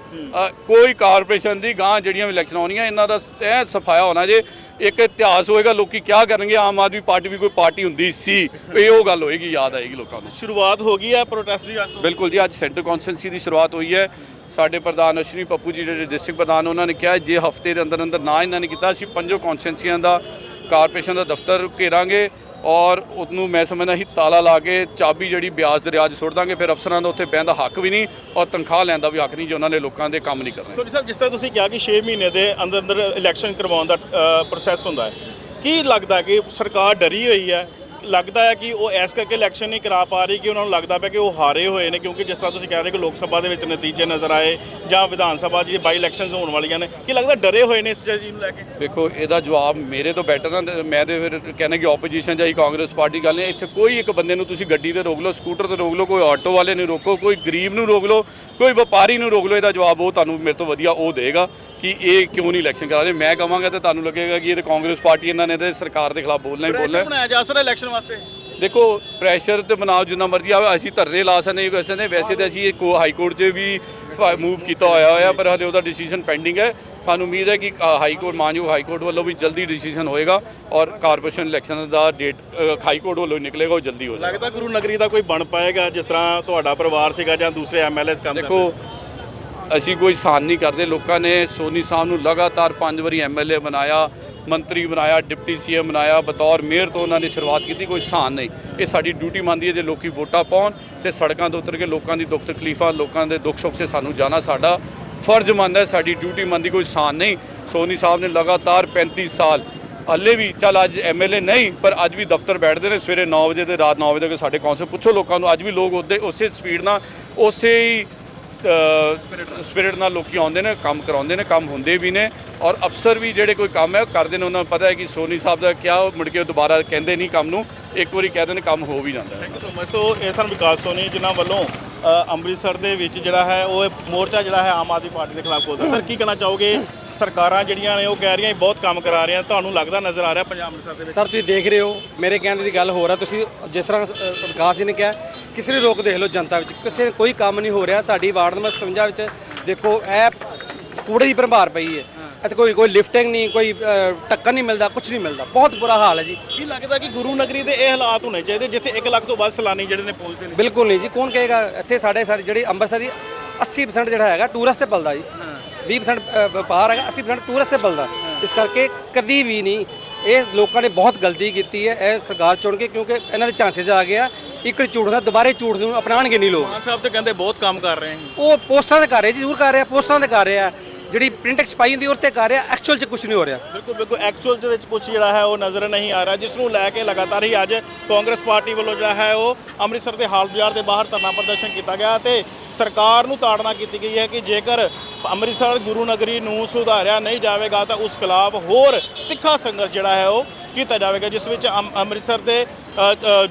ਕੋਈ ਕਾਰਪੋਰੇਸ਼ਨ ਦੀ ਗਾਂ ਜਿਹੜੀਆਂ ਵੀ ਇਲੈਕਸ਼ਨ ਆਉਣੀਆਂ ਇਹਨਾਂ ਦਾ ਇਹ ਸਫਾਇਆ ਹੋਣਾ ਜੇ ਇੱਕ ਇਤਿਹਾਸ ਹੋਏਗਾ ਲੋਕੀ ਕੀ ਕਰਨਗੇ? ਆਮ ਆਦਮੀ ਪਾਰਟੀ ਵੀ ਕੋਈ ਪਾਰਟੀ ਹੁੰਦੀ ਸੀ ਇਹ ਉਹ ਗੱਲ ਹੋਏਗੀ ਯਾਦ ਆਏਗੀ ਲੋਕਾਂ ਨੂੰ। ਸ਼ੁਰੂਆਤ ਹੋ ਗਈ ਹੈ ਪ੍ਰੋਟੈਸਟ ਦੀ ਅੱਜ ਬਿਲਕੁਲ ਜੀ ਅੱਜ ਸੈਂਟਰ ਕੌਂਸਟੈਂਸੀ ਦੀ ਸ਼ੁਰੂਆਤ ਹੋਈ ਹੈ। ਸਾਡੇ ਪ੍ਰਧਾਨ ਅਸ਼ਵਨੀ ਪੱਪੂ ਜੀ ਜਿਹੜੇ ਡਿਸਟ੍ਰਿਕਟ ਪ੍ਰਧਾਨ ਉਹਨਾਂ ਨੇ ਕਿਹਾ ਜੇ ਹਫ਼ਤੇ ਦੇ ਅੰਦਰ ਅੰਦਰ ਨਾ ਇਹਨਾਂ ਨੇ ਕੀਤਾ ਅਸੀਂ ਪੰਜੋ ਕੌਂਸਟੈਂਸੀਆਂ ਦਾ ਕਾਰਪੋਰੇਸ਼ਨ ਦਾ ਦਫ਼ਤਰ ਘੇਰਾਂਗੇ। ਔਰ ਉਹਨੂੰ ਮੈਂ ਸਮਝਦਾ ਹੀ ਤਾਲਾ ਲਾ ਕੇ ਚਾਬੀ ਜਿਹੜੀ ਬਿਆਸ ਦਰਿਆ 'ਚ ਸੁੱਟ ਦਾਂਗੇ, ਫਿਰ ਅਫਸਰਾਂ ਦਾ ਉੱਥੇ ਬਹਿਣ ਦਾ ਹੱਕ ਵੀ ਨਹੀਂ ਔਰ ਤਨਖਾਹ ਲੈਣ ਦਾ ਵੀ ਹੱਕ ਨਹੀਂ ਜੇ ਉਹਨਾਂ ਨੇ ਲੋਕਾਂ ਦੇ ਕੰਮ ਨਹੀਂ ਕਰਨੇ। ਸੋਨੀ ਸਾਹਿਬ, ਜਿਸ ਤਰ੍ਹਾਂ ਤੁਸੀਂ ਕਿਹਾ ਕਿ 6 ਮਹੀਨੇ ਦੇ ਅੰਦਰ ਅੰਦਰ ਇਲੈਕਸ਼ਨ ਕਰਵਾਉਣ ਦਾ ਪ੍ਰੋਸੈਸ ਹੁੰਦਾ ਹੈ, ਕੀ ਲੱਗਦਾ ਕਿ ਸਰਕਾਰ ਡਰੀ ਹੋਈ ਹੈ? ਲੱਗਦਾ ਹੈ ਕਿ ਉਹ ਇਸ ਕਰਕੇ ਇਲੈਕਸ਼ਨ ਨਹੀਂ ਕਰਾ ਪਾ ਰਹੀ ਕਿ ਉਹਨਾਂ ਨੂੰ ਲੱਗਦਾ ਪਿਆ ਕਿ ਉਹ ਹਾਰੇ ਹੋਏ ਨੇ ਕਿਉਂਕਿ ਜਿਸ ਤਰ੍ਹਾਂ ਤੁਸੀਂ ਕਹਿ ਰਹੇ ਕਿ ਲੋਕ ਸਭਾ ਦੇ ਵਿੱਚ ਨਤੀਜੇ ਨਜ਼ਰ ਆਏ ਜਾਂ ਵਿਧਾਨ ਸਭਾ ਜਿਹੜੀ ਬਾਈ ਇਲੈਕਸ਼ਨਸ ਹੋਣ ਵਾਲੀਆਂ ਨੇ ਕੀ ਲੱਗਦਾ ਡਰੇ ਹੋਏ ਨੇ ਇਸ ਚੀਜ਼ ਨੂੰ ਲੈ ਕੇ ਦੇਖੋ ਇਹਦਾ ਜਵਾਬ ਮੇਰੇ ਤੋਂ ਬੈਟਰ ਨਾ ਮੈਂ ਤੇ ਫਿਰ ਕਹਿੰਦਾ ਕਿ ਆਪੋਜੀਸ਼ਨ ਜਾਈ ਕਾਂਗਰਸ ਪਾਰਟੀ ਗੱਲ ਨਹੀਂ ਇੱਥੇ ਕੋਈ ਇੱਕ ਬੰਦੇ ਨੂੰ ਤੁਸੀਂ ਗੱਡੀ ਤੇ ਰੋਕ ਲਓ ਸਕੂਟਰ ਤੇ ਰੋਕ ਲਓ ਕੋਈ ਆਟੋ ਵਾਲੇ ਨੂੰ ਰੋਕੋ ਕੋਈ ਗਰੀਬ ਨੂੰ ਰੋਕ ਲਓ ਕੋਈ ਵਪਾਰੀ ਨੂੰ ਰੋਕ ਲਓ ਇਹਦਾ ਜਵਾਬ ਉਹ ਤੁਹਾਨੂੰ ਮੇਰੇ ਤੋਂ ਵਧੀਆ ਉਹ ਦੇਗਾ ਕਿ ਇਹ ਕਿਉਂ ਨਹੀਂ ਇਲੈਕਸ਼ਨ ਕਰਾ ਰਹੇ ਮੈਂ ਕਹਾਂਗਾ ਤੇ ਤੁਹਾਨੂੰ ਲੱਗੇਗਾ ਕਿ ਇਹ ਤੇ ਕਾਂਗਰਸ ਪਾਰਟੀ ਇਹਨਾਂ ਨੇ ਤੇ ਸਰਕਾਰ ਦੇ ਖਿਲਾਫ ਬੋਲਣਾ ਹੀ ਬੋਲਣਾ। ਬਣਾਇਆ ਜਾ ਸਕਦਾ ਇਲੈਕਸ਼ਨ ਵਾਸਤੇ? ਦੇਖੋ ਪ੍ਰੈਸ਼ਰ ਤੇ ਬਣਾਓ ਜਿੰਨਾ ਮਰਜ਼ੀ ਆਵੇ ਅਸੀਂ ਧਰਨੇ ਲਾ ਸਕਦੇ ਹਾਂ ਵੈਸੇ ਨੇ ਵੈਸੇ ਤਾਂ ਅਸੀਂ ਕੋ ਹਾਈ ਕੋਰਟ 'ਚ ਵੀ ਮੂਵ ਕੀਤਾ ਹੋਇਆ ਹੋਇਆ ਪਰ ਹਲੇ ਉਹਦਾ ਡਿਸੀਜਨ ਪੈਂਡਿੰਗ ਹੈ। ਸਾਨੂੰ ਉਮੀਦ ਹੈ ਕਿ ਹਾਈ ਕੋਰਟ ਮਾਨਯੋਗ ਹਾਈ ਕੋਰਟ ਵੱਲੋਂ ਵੀ ਜਲਦੀ ਡਿਸੀਜਨ ਹੋਏਗਾ ਔਰ ਕਾਰਪੋਰੇਸ਼ਨ ਇਲੈਕਸ਼ਨ ਦਾ ਡੇਟ ਹਾਈ ਕੋਰਟ ਵੱਲੋਂ ਨਿਕਲੇਗਾ ਉਹ ਜਲਦੀ ਹੋ ਜਾਏਗਾ। ਲੱਗਦਾ ਗੁਰੂ ਨਗਰੀ ਦਾ ਕੋਈ ਬਣ ਪਾਏਗਾ ਜਿਸ ਤਰ੍ਹਾਂ ਤੁਹਾਡਾ ਪਰਿਵਾਰ ਸੀਗਾ ਜਾਂ ਦੂਸਰੇ ਐਮਐਲਏਸ ਕੰਮ ਕਰਦੇ? ਦੇਖੋ ਅਸੀਂ ਕੋਈ ਸਾਨ ਨਹੀਂ ਕਰਦੇ। ਲੋਕਾਂ ਨੇ ਸੋਨੀ ਸਾਹਿਬ ਨੂੰ ਲਗਾਤਾਰ ਪੰਜ ਵਾਰੀ ਐਮਐਲਏ ਬਣਾਇਆ। ਮੰਤਰੀ ਬਣਾਇਆ, ਡਿਪਟੀ ਸੀਐਮ ਬਣਾਇਆ, ਬਤੌਰ ਮੇਅਰ ਤੋਂ ਉਹਨਾਂ ਨੇ ਸ਼ੁਰੂਆਤ ਕੀਤੀ, ਕੋਈ ਸਾਨ ਨਹੀਂ। ਇਹ ਸਾਡੀ ਡਿਊਟੀ ਮੰਨਦੀ ਹੈ ਜੇ ਲੋਕੀ ਵੋਟਾਂ ਪਾਉਣ ਤੇ ਸੜਕਾਂ ਤੋਂ ਉਤਰ ਕੇ ਲੋਕਾਂ ਦੀ ਦੁੱਖ ਤਕਲੀਫਾਂ, ਲੋਕਾਂ ਦੇ ਦੁੱਖ ਸੁੱਖ 'ਚ ਸਾਨੂੰ ਜਾਣਾ ਸਾਡਾ ਫਰਜ਼ ਮੰਨਦਾ ਸਾਡੀ ਡਿਊਟੀ ਮੰਨਦੀ ਕੋਈ ਸਾਨ ਨਹੀਂ। ਸੋਨੀ ਸਾਹਿਬ ਨੇ ਲਗਾਤਾਰ 35 ਸਾਲ, ਹੱਲੇ ਵੀ ਚੱਲ ਅੱਜ ਐਮਐਲਏ ਨਹੀਂ, ਪਰ ਅੱਜ ਵੀ ਦਫ਼ਤਰ ਬੈਠਦੇ ਨੇ, ਸਵੇਰੇ 9 ਵਜੇ ਤੇ ਰਾਤ 9 ਵਜੇ ਤੱਕ ਸਾਡੇ ਕੌਂਸਲ, ਪੁੱਛੋ ਲੋਕਾਂ ਨੂੰ, ਅੱਜ ਵੀ ਲੋਕ ਉਹਦੇ ਉਸੇ ਸਪੀਡ ਨਾਲ, ਉਸੇ ਹੀ ਸਪਿਰਿਟ ਨਾਲ ਲੋਕੀ ਆਉਂਦੇ ਨੇ ਕੰਮ ਕਰਾਉਂਦੇ ਨੇ ਕੰਮ ਹੁੰਦੇ ਵੀ ਨੇ ਔਰ ਅਫਸਰ ਵੀ ਜਿਹੜੇ ਕੋਈ ਕੰਮ ਹੈ ਉਹ ਕਰਦੇ ਨੇ ਉਹਨਾਂ ਨੂੰ ਪਤਾ ਹੈ ਕਿ ਸੋਨੀ ਸਾਹਿਬ ਦਾ ਕਿਹਾ ਉਹ ਮੁੜ ਕੇ ਉਹ ਦੁਬਾਰਾ ਕਹਿੰਦੇ ਨਹੀਂ ਕੰਮ ਨੂੰ ਇੱਕ ਵਾਰੀ ਕਹਿੰਦੇ ਨੇ ਕੰਮ ਹੋ ਵੀ ਜਾਂਦਾ ਹੈ। Thank you so much so ਇਹ ਸਨ ਵਿਕਾਸ ਸੋਨੀ ਜਿਨ੍ਹਾਂ ਵੱਲੋਂ ਅ, ਅੰਮ੍ਰਿਤਸਰ ਦੇ ਵਿੱਚ ਜਿਹੜਾ ਹੈ ਉਹ ਇਹ ਮੋਰਚਾ ਜਿਹੜਾ ਹੈ ਆਮ ਆਦਮੀ ਪਾਰਟੀ ਦੇ ਖਿਲਾਫ ਖੋਲ੍ਹਦਾ ਸਰ ਕੀ ਕਹਿਣਾ ਚਾਹੋਗੇ? ਸਰਕਾਰਾਂ ਜਿਹੜੀਆਂ ਨੇ ਉਹ ਕਹਿ ਰਹੀਆਂ ਬਹੁਤ ਕੰਮ ਕਰਾ ਰਹੀਆਂ ਤੁਹਾਨੂੰ ਲੱਗਦਾ ਨਜ਼ਰ ਆ ਰਿਹਾ ਪੰਜਾਬ ਅੰਮ੍ਰਿਤਸਰ ਦੇ ਵਿੱਚ? ਸਰ ਤੁਸੀਂ ਦੇਖ ਰਹੇ ਹੋ ਮੇਰੇ ਕਹਿਣ ਦੀ ਗੱਲ ਹੋ ਰਿਹਾ ਤੁਸੀਂ ਜਿਸ ਤਰ੍ਹਾਂ ਵਿਕਾਸ ਜੀ ਨੇ ਕਿਹਾ ਕਿਸੇ ਨੇ ਰੋਕ ਦੇਖ ਲਓ ਜਨਤਾ ਵਿੱਚ ਕਿਸੇ ਨੇ ਕੋਈ ਕੰਮ ਨਹੀਂ ਹੋ ਰਿਹਾ ਸਾਡੀ ਵਾਰਡ ਨੰਬਰ 57 ਵਿੱਚ ਦੇਖੋ ਇਹ ਕੂੜੇ ਦੀ ਭਰਮਾਰ ਪਈ ਹੈ। ਇੱਥੇ ਕੋਈ ਕੋਈ ਲਿਫਟਿੰਗ ਨਹੀਂ ਕੋਈ ਟੱਕਰ ਨਹੀਂ ਮਿਲਦਾ ਕੁਝ ਨਹੀਂ ਮਿਲਦਾ। ਬਹੁਤ ਬੁਰਾ ਹਾਲ ਹੈ ਜੀ। ਕੀ ਲੱਗਦਾ ਕਿ ਗੁਰੂ ਨਗਰੀ ਦੇ ਇਹ ਹਾਲਾਤ ਹੋਣੇ ਚਾਹੀਦੇ ਜਿੱਥੇ 1 ਲੱਖ ਤੋਂ ਵੱਧ ਸੈਲਾਨੀ ਜਿਹੜੇ ਨੇ ਪਹੁੰਚਦੇ ਨੇ? ਬਿਲਕੁਲ ਨਹੀਂ ਜੀ ਕੌਣ ਕਹੇਗਾ? ਇੱਥੇ ਸਾਡੇ ਸਾਰੇ ਜਿਹੜੀ ਅੰਮ੍ਰਿਤਸਰ ਦੀ 80% ਜਿਹੜਾ ਹੈਗਾ ਟੂਰਿਸਟ ਤੇ ਪਲਦਾ ਜੀ। 20% ਅ, ਵਪਾਰ ਹੈਗਾ 80% ਟੂਰਿਸਟ ਤੇ ਪਲਦਾ। ਇਸ ਕਰਕੇ ਕਦੀ ਵੀ ਨਹੀਂ ਇਹ ਲੋਕਾਂ ਨੇ ਬਹੁਤ ਗਲਤੀ ਕੀਤੀ ਹੈ ਇਹ ਸਰਕਾਰ ਚੁਣ ਕੇ ਕਿਉਂਕਿ ਇਹਨਾਂ ਦੇ ਚਾਂਸਸ ਆ ਗਿਆ ਇੱਕ ਝੂਠ ਦਾ ਦੁਬਾਰੇ ਝੂਠ ਨੂੰ ਅਪਣਾਣਗੇ ਨਹੀਂ ਲੋਕ। ਮਾਨ ਸਾਹਿਬ ਤੇ ਕਹਿੰਦੇ ਬਹੁਤ ਕੰਮ ਕਰ ਰਹੇ ਹਨ ਉਹ ਪੋਸਟਰਾਂ ਤੇ ਕਰ ਰਹੇ ਜੀ ਜ਼ਰੂਰ ਕਰ ਰਿਹਾ ਪੋਸਟਰਾਂ ਤੇ ਕਰ ਰਿਹਾ। ਜਿਹੜੀ ਪ੍ਰਿੰਟ ਛਪਾਈ ਹੁੰਦੀ ਉਹ ਤੇ ਕਰ ਰਿਹਾ ਐਕਚੁਅਲ 'ਚ ਕੁਝ ਨਹੀਂ ਹੋ ਰਿਹਾ। ਬਿਲਕੁਲ ਬਿਲਕੁਲ ਐਕਚੁਅਲ ਦੇ ਵਿੱਚ ਕੁਝ ਜਿਹੜਾ ਹੈ ਉਹ ਨਜ਼ਰ ਨਹੀਂ ਆ ਰਿਹਾ ਜਿਸ ਨੂੰ ਲੈ ਕੇ ਲਗਾਤਾਰ ਹੀ ਅੱਜ ਕਾਂਗਰਸ ਪਾਰਟੀ ਵੱਲੋਂ ਜਿਹੜਾ ਹੈ ਉਹ ਅੰਮ੍ਰਿਤਸਰ ਦੇ ਹਾਲ ਬਾਜ਼ਾਰ ਦੇ ਬਾਹਰ ਧਰਨਾ ਪ੍ਰਦਰਸ਼ਨ ਕੀਤਾ ਗਿਆ ਤੇ ਸਰਕਾਰ ਨੂੰ ਤਾੜਨਾ ਕੀਤੀ ਗਈ ਹੈ ਕਿ ਜੇਕਰ ਅੰਮ੍ਰਿਤਸਰ ਗੁਰੂ ਨਗਰੀ ਨੂੰ ਸੁਧਾਰਿਆ ਨਹੀਂ ਜਾਵੇਗਾ ਤਾਂ ਉਸ ਖਿਲਾਫ ਹੋਰ ਤਿੱਖਾ ਸੰਘਰਸ਼ ਜਿਹੜਾ ਹੈ ਉਹ ਕੀਤਾ ਜਾਵੇਗਾ ਜਿਸ ਵਿੱਚ ਅੰਮ- ਅੰਮ੍ਰਿਤਸਰ ਦੇ